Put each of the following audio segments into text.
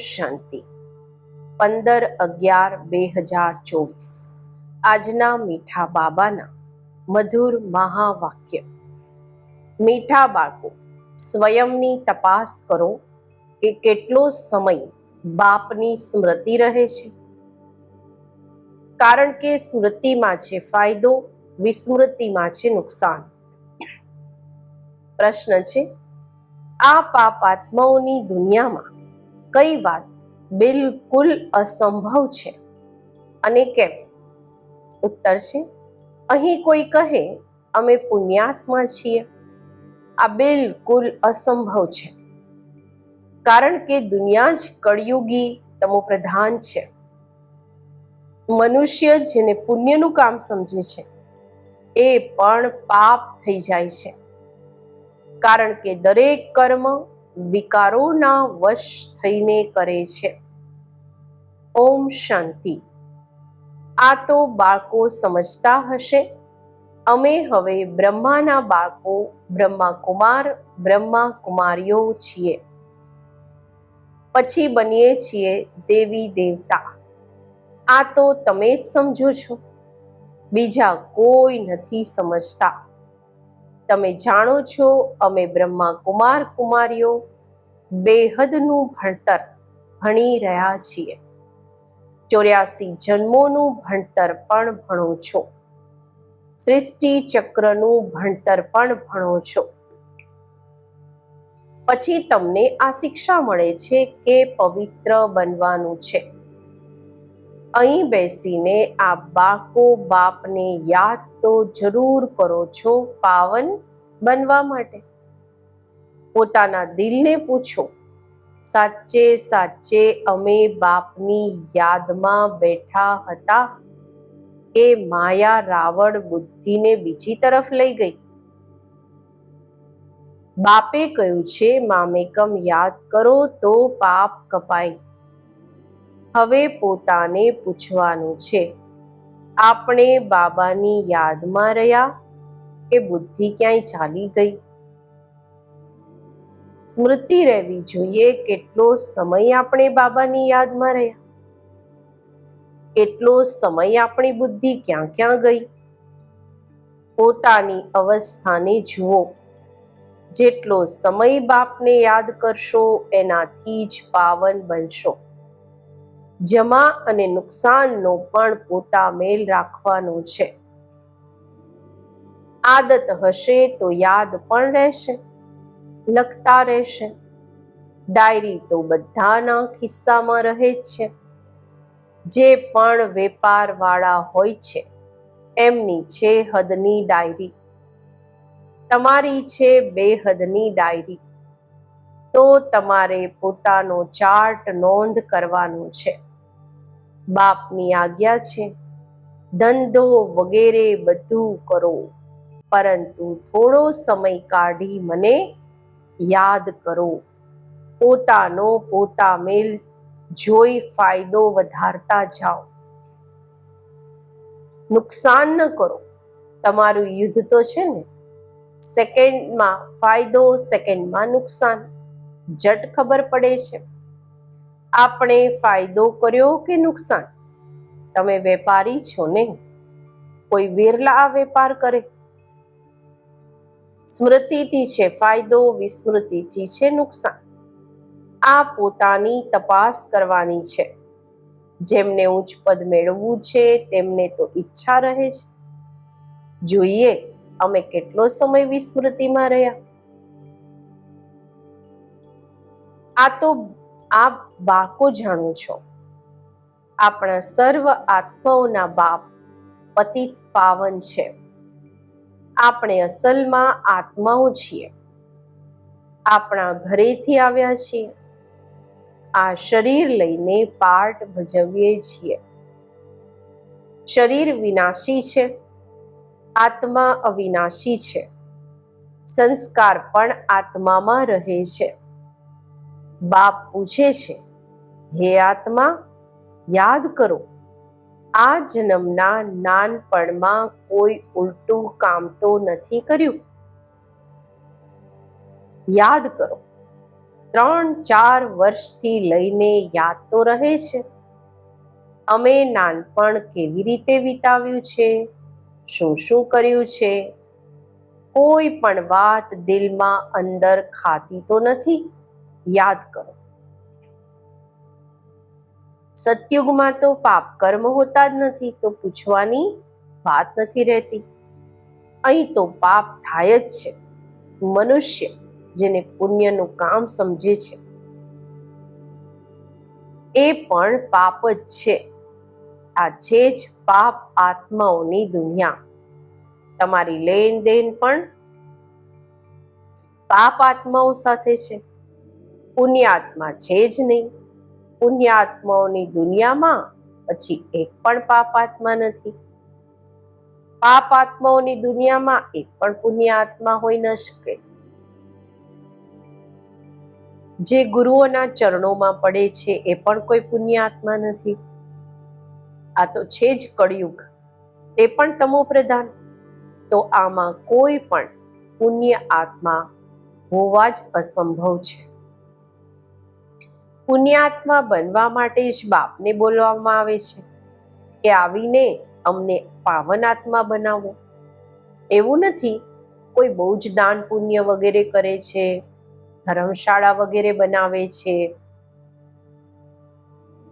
શાંતિ. પંદર અગિયાર બે હજાર ચોવીસ. આજના મીઠા બાબાના મધુર મહાવાક્ય. મીઠા બાળકો, સ્વયંની તપાસ કરો કે કેટલો સમય બાપની સ્મૃતિ રહે છે. કારણ કે સ્મૃતિમાં છે ફાયદો, વિસ્મૃતિમાં છે નુકસાન. પ્રશ્ન છે, આ પાપ આત્માઓની દુનિયામાં કઈ વાત બિલકુલ અસંભવ છે? અને કેમ? ઉત્તર છે, અહીં કોઈ કહે, અમે પુણ્યાત્મા છીએ. આ બિલકુલ અસંભવ છે. કારણ કે દુનિયા જ કળયુગી તમો પ્રધાન છે. મનુષ્ય જેને પુણ્યનું કામ સમજે છે, એ પણ પાપ થઈ જાય છે. કારણ કે દરેક કર્મ વિકારોના વશ થઈને કરે છે. ઓમ શાંતિ. આ તો બાળકો સમજતા હશે. અમે હવે બ્રહ્માના બાળકો બ્રહ્મા કુમાર બ્રહ્મા કુમારીઓ છીએ. પછી બનીએ છીએ દેવી દેવતા. આ તો તમે જ સમજો છો. બીજા કોઈ નથી સમજતા. તમે જાણો છો, અમે બ્રહ્મા કુમાર કુમારીઓ બેહદનું ભણતર ભણી રહ્યા છીએ. ચોર્યાસી જન્મોનું ભણતર પણ ભણો છો. સૃષ્ટિ ચક્રનું ભણતર પણ ભણો છો. પછી તમને આ શિક્ષા મળે છે કે પવિત્ર બનવાનું છે. અહીં બેસીને આ બાકો બાપને યાદ તો જરૂર કરો છો પાવન બનવા માટે. પોતાના દિલને પૂછો, સાચે સાચે અમે બાપની યાદમાં બેઠા હતા કે માયા રાવણ બુદ્ધિને બીજી તરફ લઈ ગઈ. બાપે કહ્યું, છે મામેકમ, યાદ કરો તો પાપ કપાય. હવે પોતાને પૂછવાનું છે, આપણે બાબાની યાદમાં રહ્યા કે બુદ્ધિ ક્યાંય ચાલી ગઈ? સ્મૃતિ રહેવી જોઈએ. કેટલો સમય આપણે બાબાની યાદમાં રહ્યા? કેટલો સમય આપણી બુદ્ધિ ક્યાં ક્યાં ગઈ? પોતાની અવસ્થાને જુઓ. જેટલો સમય બાપને યાદ કરશો, એનાથી જ પાવન બનશો. જમા અને નુકસાનનો પણ પોતા મેલ રાખવાનો છે. આદત હશે તો યાદ પણ રહેશે. લખતા રહેશે. ડાયરી તો બધાના ખિસ્સામાં રહે જ છે. જે પણ વેપારવાળા હોય છે, એમની છે હદની ડાયરી. તમારી છે બેહદની ડાયરી. તો તમારે પોતાનો ચાર્ટ નોંધ કરવાનો છે. બાપની આજ્ઞા છે, ધંધો વગેરે બધું કરો. પરંતુ થોડો સમય કાઢી મને યાદ કરો. પોતાનો પોતા મેલ જોઈ ફાયદો વધારતા જાઓ. નુકસાન ન કરો. તમારું યુદ્ધ તો છે ને, સેકન્ડમાં ફાયદો, સેકન્ડમાં નુકસાન. જટ ખબર પડે છે. આપણે ફાયદો કર્યો કે નુકસાન? તમે વેપારી છો ને? કોઈ વેરલા આ વેપાર કરે. સ્મૃતિથી છે, ફાયદો વિસ્મૃતિથી છે, નુકસાન. આ પોતાની તપાસ કરવાની છે. જેમને ઉચ્ચ પદ મેળવવું છે, તેમને તો ઈચ્છા રહે છે. જોઈએ, અમે કેટલો સમય વિસ્મૃતિમાં રહ્યા? આ તો આપ બાળકો જાણો છો. આપણા સર્વ આત્માઓના બાપ, પતિત પાવન છે. આપણે અસલમાં આત્માઓ છીએ. આપણા ઘરેથી આવ્યા છીએ. આ શરીર લઈને પાઠ ભજવીએ છીએ. શરીર વિનાશી છે. આત્મા અવિનાશી છે. સંસ્કાર પણ આત્મામાં રહે છે. બાપ પૂછે છે, હે આત્મા, યાદ કરો આ જન્મના નાનપણમાં કોઈ ઉલટું કામ તો નથી કર્યું? યાદ કરો ત્રણ ચાર વર્ષથી લઈને યાદ તો રહે છે. અમે નાનપણ કેવી રીતે વિતાવ્યું છે? શું શું કર્યું છે? કોઈ પણ વાત દિલમાં અંદર ખાતી તો નથી? યાદ કરો સતયુગમાં તો પાપ કર્મ હોતા જ નથી, તો પૂછવાની વાત નથી રહેતી. અહીં તો પાપ થાય જ છે. મનુષ્ય જેને પુણ્યનું કામ સમજે છે, એ પણ પાપ જ છે. આ છે જ પાપ આત્માઓની દુનિયા. તમારી લેન દેન પણ પાપ આત્માઓ સાથે છે. પુણ્યાત્મા છે જ નહીં. પુણ્યાત્માઓની દુનિયામાં પછી એક પણ પાપ આત્મા નથી. પાપ આત્માઓની દુનિયામાં એક પણ પુણ્ય આત્મા હોઈ ન શકે. જે ગુરુઓના ચરણોમાં પડે છે એ પણ કોઈ પુણ્ય આત્મા નથી. આ તો છે જ કળિયુગ. તે પણ તમો પ્રધાન. તો આમાં કોઈ પણ પુણ્ય આત્મા હોવા જ અસંભવ છે. પુણ્યાત્મા બનવા માટે જ બાપને બોલવામાં આવે છે કે આવીને અમને પાવન આત્મા બનાવો. એવું નથી, કોઈ બહુ જ દાન પુણ્ય વગેરે કરે છે, ધર્મશાળા વગેરે બનાવે છે.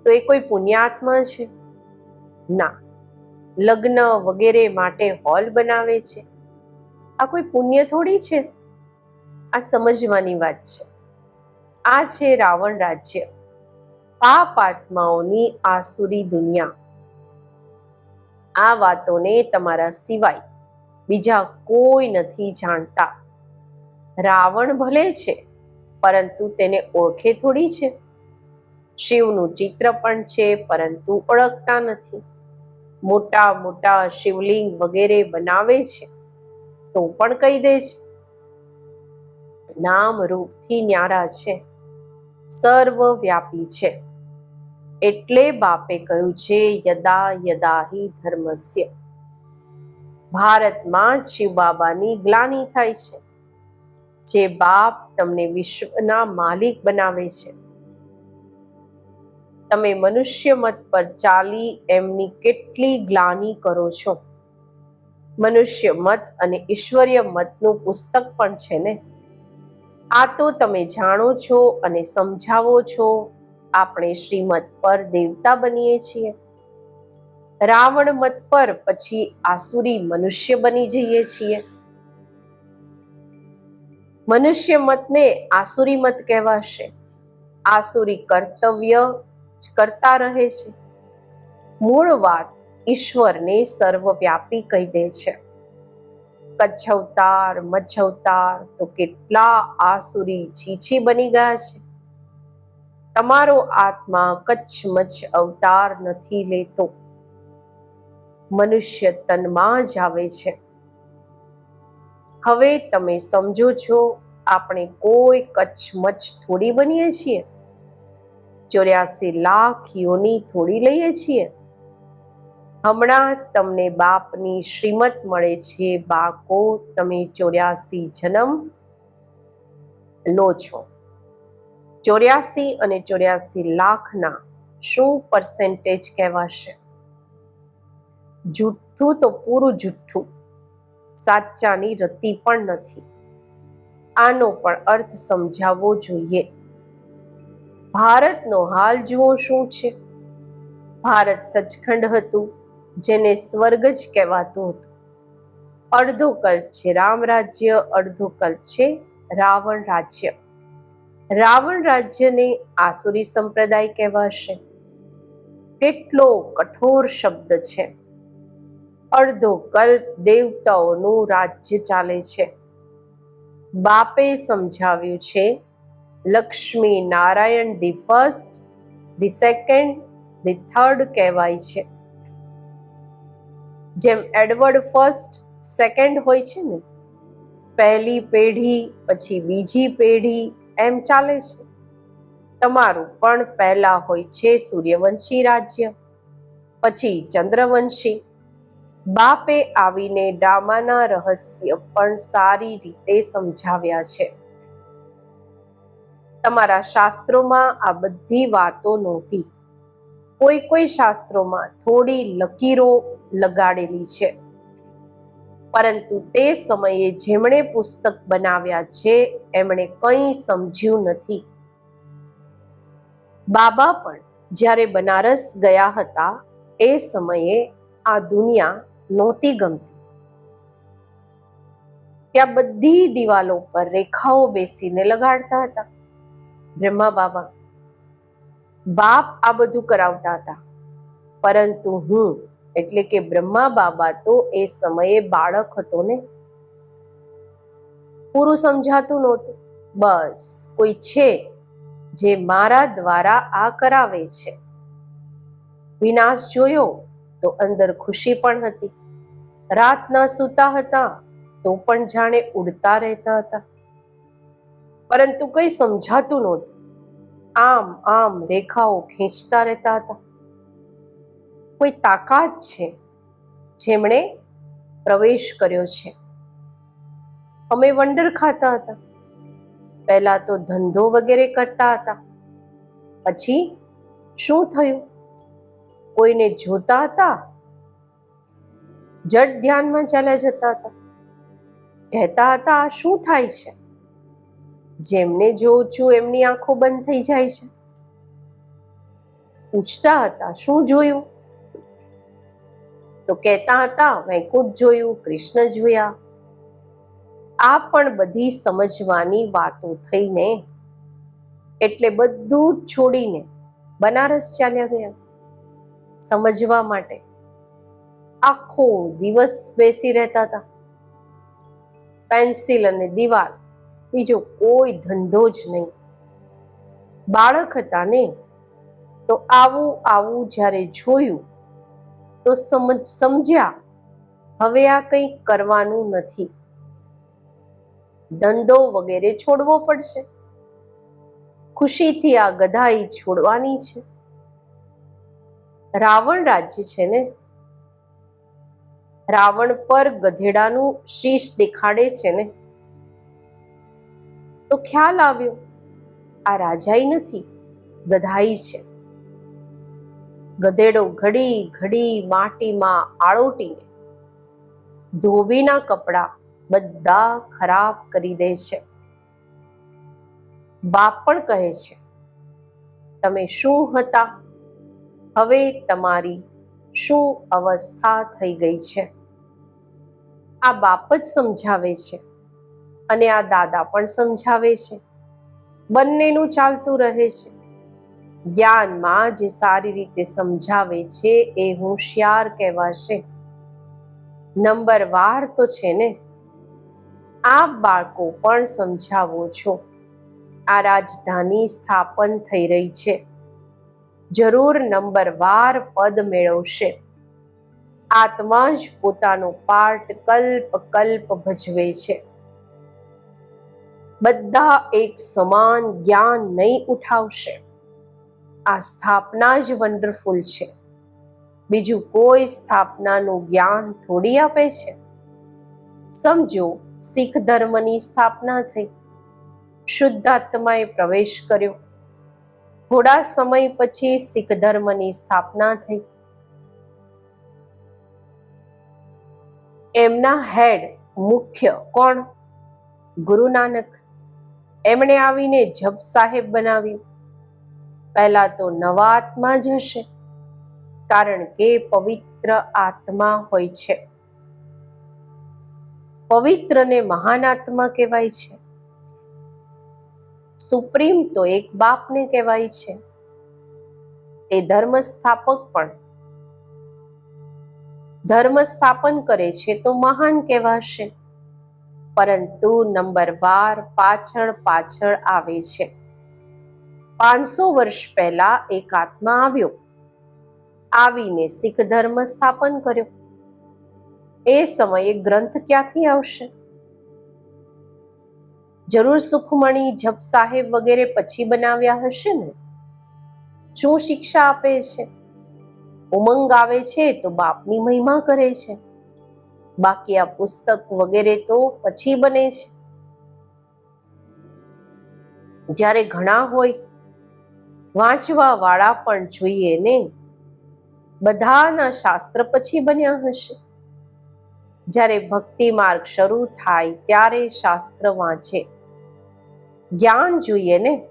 તો એ કોઈ પુણ્યાત્મા છે? ના. લગ્ન વગેરે માટે હોલ બનાવે છે. આ કોઈ પુણ્ય થોડી છે? આ સમજવાની વાત છે. આ છે રાવણ રાજ્ય, પાપ આત્માઓની આસુરી દુનિયા. આ વાતોને તમારા સિવાય બીજા કોઈ નથી જાણતા. રાવણ ભલે છે, પરંતુ તેને ઓળખે થોડી છે. શિવનું ચિત્ર પણ છે, પરંતુ ઓળખતા નથી. મોટા મોટા શિવલિંગ વગેરે બનાવે છે, તો પણ કહી દે છે. નામ રૂપથી ન્યારા છે. સર્વવ્યાપી છે. એટલે બાપે કહ્યું છે, યદા યદા હિ ધર્મસ્ય. ભારતમાં શિવ બાબાની ગ્લાની થાય છે. જે બાપ તમને વિશ્વના માલિક બનાવે છે. તમે મનુષ્ય મત પર ચાલી એમની કેટલી ગ્લાની કરો છો? મનુષ્ય મત અને ઈશ્વરીય મતનું પુસ્તક પણ છે ને? આ તો તમે જાણો છો અને સમજાવો છો. આપણે શ્રીમત પર દેવતા બનીએ છીએ. રાવણ મત પર પછી આસુરી મનુષ્ય બની જઈએ છીએ. મનુષ્ય મતને આસુરી મત કહેવાશે. આસુરી કર્તવ્ય કરતા રહે છે. મૂળ વાત ઈશ્વરને સર્વવ્યાપી કહી દે છે. કચ્છ અવતાર મચ્છ અવતાર તો કેટલા આસુરી છીછી બની ગયા છે. તમારો આત્મા કચ્છ મચ્છ અવતાર નથી લેતો. મનુષ્ય તનમાં જ આવે છે. હવે તમે સમજો છો, આપણે કોઈ કચ્છ મચ્છ થોડી બનીએ છીએ? ચોર્યાસી લાખ યોની થોડી લઈએ છીએ? હમણાં તમને બાપની શ્રીમત મળે છે બાકો તમે ચોર્યાસી જન્મ લો છો. ચોર્યાસી અને ચોર્યાસી લાખના શું પર્સેન્ટેજ કહેવાશે? જુઠ્ઠું તો પૂરું જુઠ્ઠું, સાચાની રતી પણ નથી. આનો પણ અર્થ સમજાવવો જોઈએ. ભારતનો હાલ જુઓ શું છે. ભારત સચખંડ હતું. જેને સ્વર્ગ જ કહેવાતું હતું. અડધો કલ્પ છે રામ રાજ્ય, અડધો કલ્પ છે રાવણ રાજ્ય. રાવણ રાજ્યને આસુરી સંપ્રદાય કહેવાશે. કેટલો કઠોર શબ્દ છે. અડધો કલ્પ દેવતાઓનું રાજ્ય ચાલે છે. બાપે સમજાવ્યું છે, Lakshmi Narayan the first, the second, the third કહેવાય છે. જેમ એડવર્ડ ફર્સ્ટ, સેકન્ડ હોય છે ને, પહેલી પેઢી, પછી બીજી પેઢી, એમ ચાલે છે. તમારું પણ પહેલા હોય છે સૂર્યવંશી રાજ્ય, પછી ચંદ્રવંશી. બાપે આવીને ડામાના રહસ્ય પણ સારી રીતે સમજાવ્યા છે. તમારા શાસ્ત્રોમાં આ બધી વાતો નહોતી. કોઈ કોઈ શાસ્ત્રોમાં થોડી લકીરો લગાડેલી છે. પરંતુ તે સમયે જેમણે પુસ્તક બનાવ્યા છે, એમણે કંઈ સમજ્યું નથી. બાબા પણ જ્યારે બનારસ ગયા હતા, એ સમયે આ દુનિયા નહોતી ગમતી. ત્યાં બધી દિવાલો પર રેખાઓ બેસીને લગાડતા હતા. બ્રહ્મા બાબા, બાપ આ બધું કરાવતા હતા. પરંતુ હું એટલે કે બ્રહ્મા બાબા તો એ સમયે બાળક હતો ને. પૂરું સમજાતું નહોતું. બસ કોઈ છે જે મારા દ્વારા આ કરાવે છે. વિનાશ જોયો તો અંદર ખુશી પણ હતી. રાતના સૂતા હતા તો પણ જાણે ઉડતા રહેતા હતા. પરંતુ કંઈ સમજાતું નહોતું. આમ આમ રેખાઓ ખેંચતા રહેતા હતા. કોઈ તાકાત છે જેમણે પ્રવેશ કર્યો છે? અમે વંડર ખાતા હતા. પહેલા તો ધંધો વગેરે કરતા હતા. પછી શું થયું? કોઈને જોતા હતા? જડ ધ્યાનમાં ચાલ્યા જતા હતા. કહેતા હતા આ શું થાય છે? જેમને જોઉં છું, એમની આંખો બંધ થઈ જાય છે. પૂછતા હતા, શું જોયું? તો કહેતા હતા, વૈકુંઠ જોયું, કૃષ્ણ જોયા. આ પણ બધી સમજવાની વાતો થઈને એટલે બધું છોડીને બનારસ ચાલ્યા ગયા સમજવા માટે. આખો દિવસ બેસી રહેતા હતા. પેન્સિલ અને દિવાલ, બીજો કોઈ ધંધો જ નહીં. બાળક હતા ને, તો આવું આવું જ્યારે જોયું તો સમજ, સમજ્યા. હવે આ કંઈ કરવાનું નથી. ધંધો વગેરે છોડવો પડશે. ખુશીથી આ ગધાઈ છોડવાની છે. રાવણ રાજ્ય છે ને? રાવણ પર ગધેડાનું શીશ દેખાડે છે ને? તો ખ્યાલ આવ્યો. આ રાજાઈ નથી, ગધાઈ છે. ગધેડો ઘડી ઘડી માટીમાં આળોટીને ધોબીના કપડા બધા ખરાબ કરી દે છે. બાપ પણ કહે છે, તમે શું હતા? હવે તમારી શું અવસ્થા થઈ ગઈ છે? આ બાપ જ સમજાવે છે અને આ દાદા પણ સમજાવે છે. બંનેનું ચાલતું રહે છે. જ્ઞાનમાં જે સારી રીતે સમજાવે છે એ હોશિયાર કહેવાશે. નંબર વાર તો છે ને? આપ બાળકો પણ સમજાવો છો. આ રાજધાની સ્થાપન થઈ રહી છે. જરૂર નંબર વાર પદ મેળવશે. આત્મા જ પોતાનો પાર્ટ કલ્પ કલ્પ ભજવે છે. બધા એક સમાન જ્ઞાન નહીં ઉઠાવશે. આ સ્થાપના જ વન્ડરફુલ છે. બીજું કોઈ સ્થાપનાનું જ્ઞાન થોડી આપે છે? સમજો, શીખ ધર્મની સ્થાપના થઈ. શુદ્ધ આત્માએ પ્રવેશ કર્યો. થોડા સમય પછી શીખ ધર્મની સ્થાપના થઈ. એમના હેડ મુખ્ય કોણ? ગુરુ નાનક. એમણે આવીને જપ સાહેબ બનાવ્યું. પહેલા તો નવા આત્મા જ હશે, કારણ કે પવિત્ર આત્મા હોય છે. પવિત્રને મહાન આત્મા કહેવાય છે. સુપ્રીમ તો એક બાપને કહેવાય છે. તે ધર્મ સ્થાપક પણ. ધર્મ સ્થાપન કરે છે તો મહાન કહેવાશે. પરંતુ નંબર વાર પાછળ પાછળ આવે છે. પાંચસો વર્ષ પહેલા એક આત્મા આવ્યો. આવીને શીખ ધર્મ સ્થાપન કર્યો. એ સમયે ગ્રંથ ક્યાંથી આવશે? જરૂર સુખમણી જપ સાહેબ વગેરે પછી બનાવ્યા હશે ને? શું શિક્ષા આપે છે? ઉમંગ આવે છે તો બાપની મહિમા કરે છે. બાકી આ પુસ્તક વગેરે તો પછી બને છે. જ્યારે ઘણા હોય વાંચવા વાળા પણ જોઈએ ને? બધાના શાસ્ત્ર પછી બન્યા હશે. જ્યારે ભક્તિ માર્ગ શરૂ થાય ત્યારે શાસ્ત્ર વાંચે. જ્ઞાન જોઈએ ને?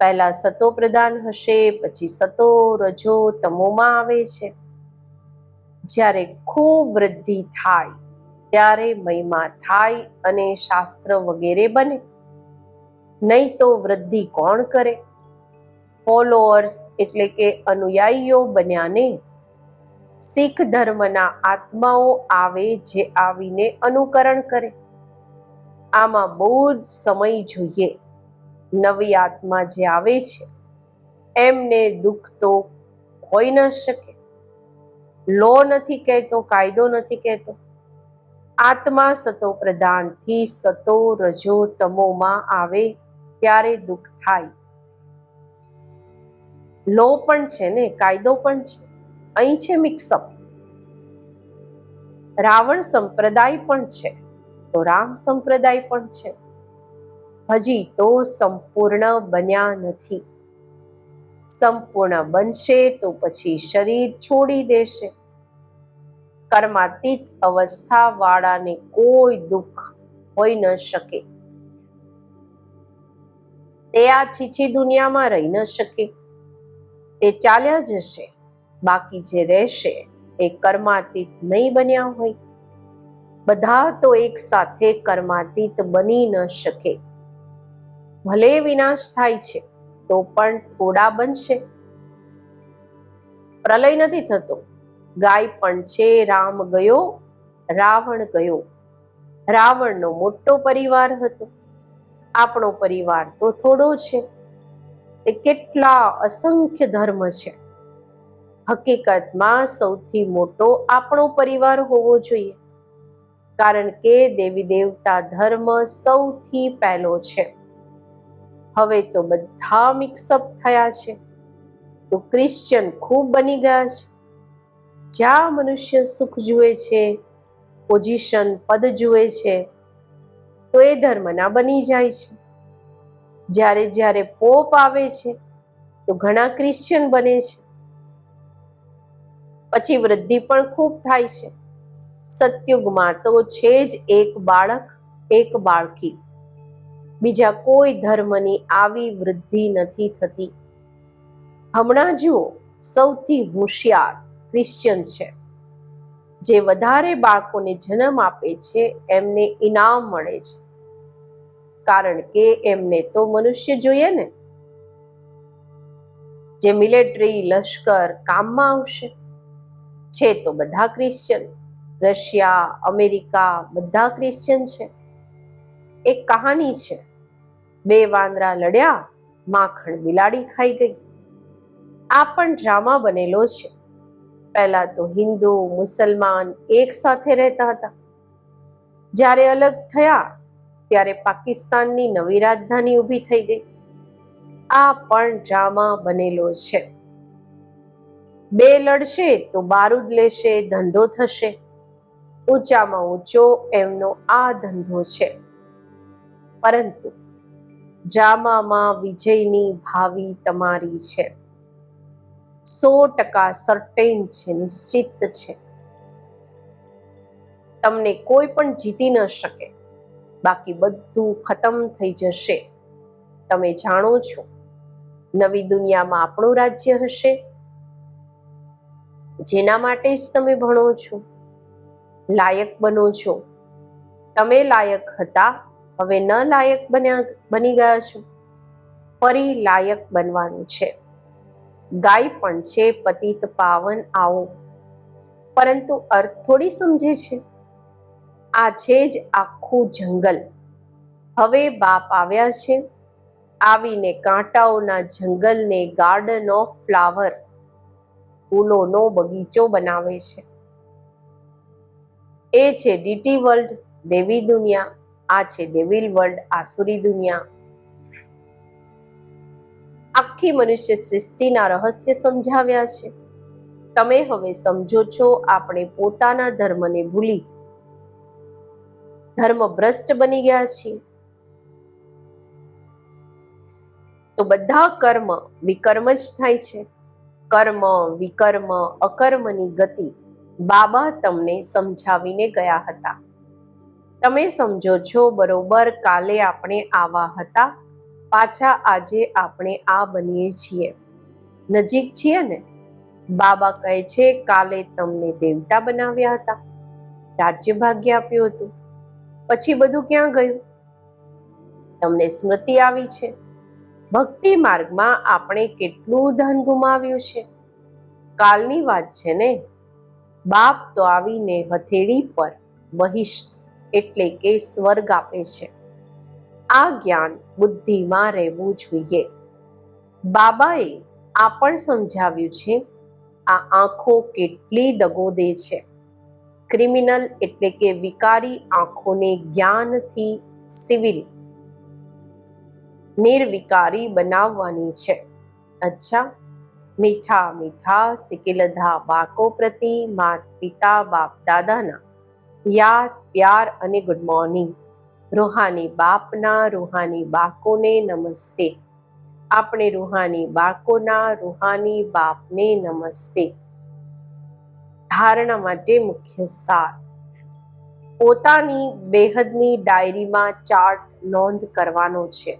પહેલા સતો પ્રધાન હશે, પછી સતો રજો તમોમાં આવે છે. જ્યારે ખૂબ વૃદ્ધિ થાય, ત્યારે મહિમા થાય અને શાસ્ત્ર વગેરે બને. નહીં તો વૃદ્ધિ કોણ કરે? ફોલોઅર્સ એટલે કે અનુયાયીઓ બન્યાને. શીખ ધર્મના આત્માઓ આવે જે આવીને અનુકરણ કરે. આમાં બહુ જ સમય જોઈએ. નવી આત્મા જે આવે છે, એમને દુઃખ તો હોઈ ન શકે. લો નથી કહેતો, કાયદો નથી કહેતો. આત્મા સતો પ્રધાનથી સતો રજો તમોમાં આવે, ત્યારે દુઃખ થાય. લો પણ છે ને, કાયદો પણ છે. અહીં છે મિક્સઅપ રાવણ સંપ્રદાય પણ છે, તો રામ સંપ્રદાય પણ છે. હજી તો સંપૂર્ણ બન્યા નથી. સંપૂર્ણ બનશે તો પછી શરીર છોડી દેશે. કર્માતીત અવસ્થા વાળાને કોઈ દુઃખ હોઈ ન શકે. તે આ છીછી દુનિયામાં રહી ન શકે. તે ચાલ્યા જશે. બાકી જે રહેશે એ કર્માતીત નહીં બન્યા હોય. બધા તો એક સાથે કર્માતીત બની ન શકે. ભલે વિનાશ થાય છે, તો પણ થોડા બનશે. પ્રલય નથી થતો. ગાય પણ છે, રામ ગયો, રાવણ ગયો. રાવણનો મોટો પરિવાર હતો. આપણો પરિવાર તો થોડો છે. તે કેટલા અસંખ્ય ધર્મ છે. હકીકતમાં સૌથી મોટો આપણો પરિવાર હોવો જોઈએ. કારણ કે દેવી દેવતા ધર્મ સૌથી પહેલો છે. હવે તો બધા મિક્સઅપ થયા છે. તો ક્રિશ્ચિયન ખૂબ બની ગયા છે. જ્યાં મનુષ્ય સુખ જુએ છે પોઝિશન પદ જુએ છે, તો એ ધર્મના બની જાય છે. જ્યારે જ્યારે પોપ આવે છે, તો ઘણા ક્રિશ્ચિયન બને છે. પછી વૃદ્ધિ પણ ખૂબ થાય છે. સત્યુગમાં તો છે જ એક બાળક, એક બાળકી. બીજા કોઈ ધર્મની આવી વૃદ્ધિ નથી થતી. હમણાં જુઓ, સૌથી હોશિયાર ક્રિશ્ચિયન છે. જે વધારે બાળકોને જન્મ આપે છે, એમને ઇનામ મળે છે. કારણ કે એમને તો મનુષ્ય જોઈએ ને. જે મિલિટરી લશ્કર કામમાં આવશે. છે તો બધા ક્રિશ્ચન રશિયા, અમેરિકા બધા ક્રિશ્ચન છે. એક કહાની છે. બે વાંદરા લડ્યા, માખણ બિલાડી ખાઈ ગઈ. આ પણ ડ્રામા બનેલો છે. પહેલા તો હિન્દુ, મુસલમાન એક સાથે રહેતા હતા. જ્યારે અલગ થયા ત્યારે પાકિસ્તાનની નવી રાજધાની ઊભી થઈ ગઈ. આ પણ ડ્રામા બનેલો છે. બે લડશે તો બારૂદ લેશે, ધંધો થશે. ઊંચામાં ઊંચો એમનો આ ધંધો છે. પરંતુ ડ્રામામાં વિજયની ભાવિ તમારી છે. સો ટકા સર્ટેન છે, નિશ્ચિત છે. તમને કોઈ પણ જીતી ન શકે. બાકી બધું ખતમ થઈ જશે. તમે જાણો છો, નવી દુનિયામાં આપણું રાજ્ય હશે. જેના માટે જ તમે ભણો છો. લાયક બનો છો. તમે લાયક હતા, હવે ન લાયક બન્યા, બની ગયા છો. ફરી લાયક બનવાનું છે. ગાય પણ છે, પતિત પાવન આવો. પરંતુ અર્થ થોડી સમજે છે. આ છે જ આખું જંગલ. હવે બાપ આવ્યા છે. આવીને કાંટાઓના જંગલને ગાર્ડન ઓફ ફ્લાવર ફૂલોનો બગીચો બનાવે છે. એ છે ડીટી વર્લ્ડ દેવી દુનિયા. આ છે ડેવિલ વર્લ્ડ આસુરી દુનિયા. આખી મનુષ્ય સૃષ્ટિના રહસ્ય સમજાવ્યા છે. તમે હવે સમજો છો, આપણે પોતાના ધર્મને ભૂલી ધર્મ ભ્રષ્ટ બની ગયા છીએ. તો બધા કર્મ વિકર્મ જ થાય છે. કર્મ, વિકર્મ, અકર્મની ગતિ બાબા તમને સમજાવીને ગયા હતા. તમે સમજો છો બરોબર કાલે આપણે આવા હતા. પાછા આજે આપણે આ બનીએ છીએ. નજીક છીએ ને? બાબા કહે છે, કાલે તમને દેવતા બનાવ્યા હતા. રાજ્ય ભાગ્ય આપ્યું હતું. પછી બધું ક્યાં ગયું? તમને સ્મૃતિ આવી છે. ભક્તિ માર્ગમાં આપણે કેટલું ધન ગુમાવ્યું છે? કાલની વાત છે ને? બાપ તો આવીને હથેળી પર બહિષ્ઠ એટલે કે સ્વર્ગ આપે છે. આ જ્ઞાન બુદ્ધિમાં રહેવું જોઈએ. બાબાએ આ પણ સમજાવ્યું છે, આ આંખો કેટલી દગો દે છે. ક્રિમિનલ એટલે કે વિકારી આંખોને જ્ઞાનથી સિવિલ નિર્વિકારી બનાવવાની છે. અચ્છા, મીઠા મીઠા સિકિલધા બાકો પ્રતિ, માત પિતા બાપ દાદાના. યાદ, પ્યાર અને ગુડ મોર્નિંગ. રૂહાની બાપના, રૂહાની બાકોને નમસ્તે. આપણે રૂહાની બાળકોના, રૂહાની બાપને નમસ્તે. ધારણા માટે મુખ્ય સાર પોતાની બેહદની ડાયરીમાં ચાર્ટ નોંધ કરવાનો છે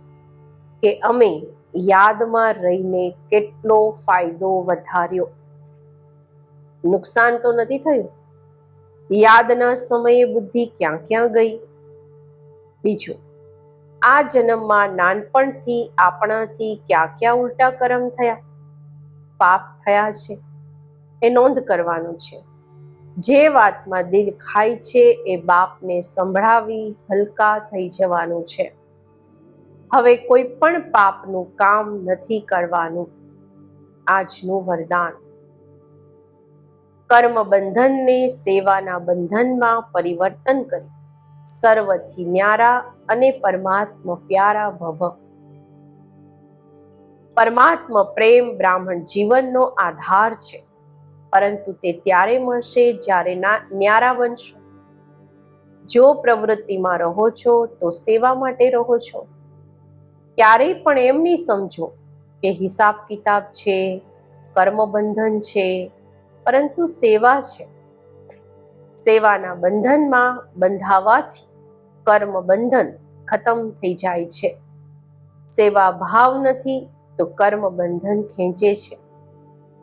કે અમે યાદમાં રહીને કેટલો ફાયદો વધાર્યો. નુકસાન તો નથી થયું? યાદના સમયે બુદ્ધિ ક્યાં ક્યાં ગઈ? બીજું, આ જન્મમાં નાનપણથી આપણાથી ક્યાં ક્યાં ઉલટા કરમ થયા? પાપ થયા છે. એ નોંધ કરવાનું છે. જે વાતમાં દિલ ખાય છે એ બાપને સંભળાવી હલકા થઈ જવાનું છે. હવે કોઈ પણ પાપનું કામ નથી કરવાનું. આજનું વરદાન. કર્મ બંધનને સેવાના બંધનમાં પરિવર્તન કરી. સર્વથી ન્યારા અને પરમાત્મા પ્યારા ભવ. પરમાત્મા પ્રેમ બ્રાહ્મણ જીવનનો આધાર છે. પરંતુ તે ત્યારે મળશે જ્યારે ના ન્યારા બનશો જો પ્રવૃત્તિમાં રહો છો તો સેવા માટે રહો છો. ક્યારેય પણ એમ નહીં સમજો કે હિસાબ કિતાબ છે, કર્મબંધન છે, પરંતુ સેવા છે. સેવાના બંધનમાં બંધાવાથી કર્મ બંધન ખતમ થઈ જાય છે. સેવા ભાવ નથી તો કર્મ બંધન ખેંચે છે.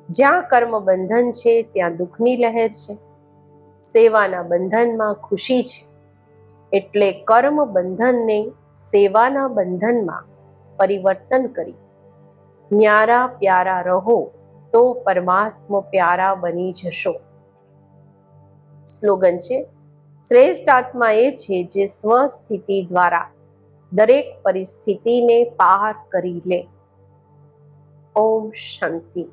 જ્યાં કર્મ બંધન છે, ત્યાં દુઃખની લહેર છે. સેવાના બંધનમાં ખુશી છે. એટલે કર્મ બંધનને સેવાના બંધનમાં પરિવર્તન કરી. ન્યારા પ્યારા રહો, તો પરમાત્મા પ્યારા બની જશો. સ્લોગન છે, શ્રેષ્ઠ આત્મા એ છે જે સ્વસ્થિતિ દ્વારા દરેક પરિસ્થિતિને પાર કરી લે. ઓમ શાંતિ.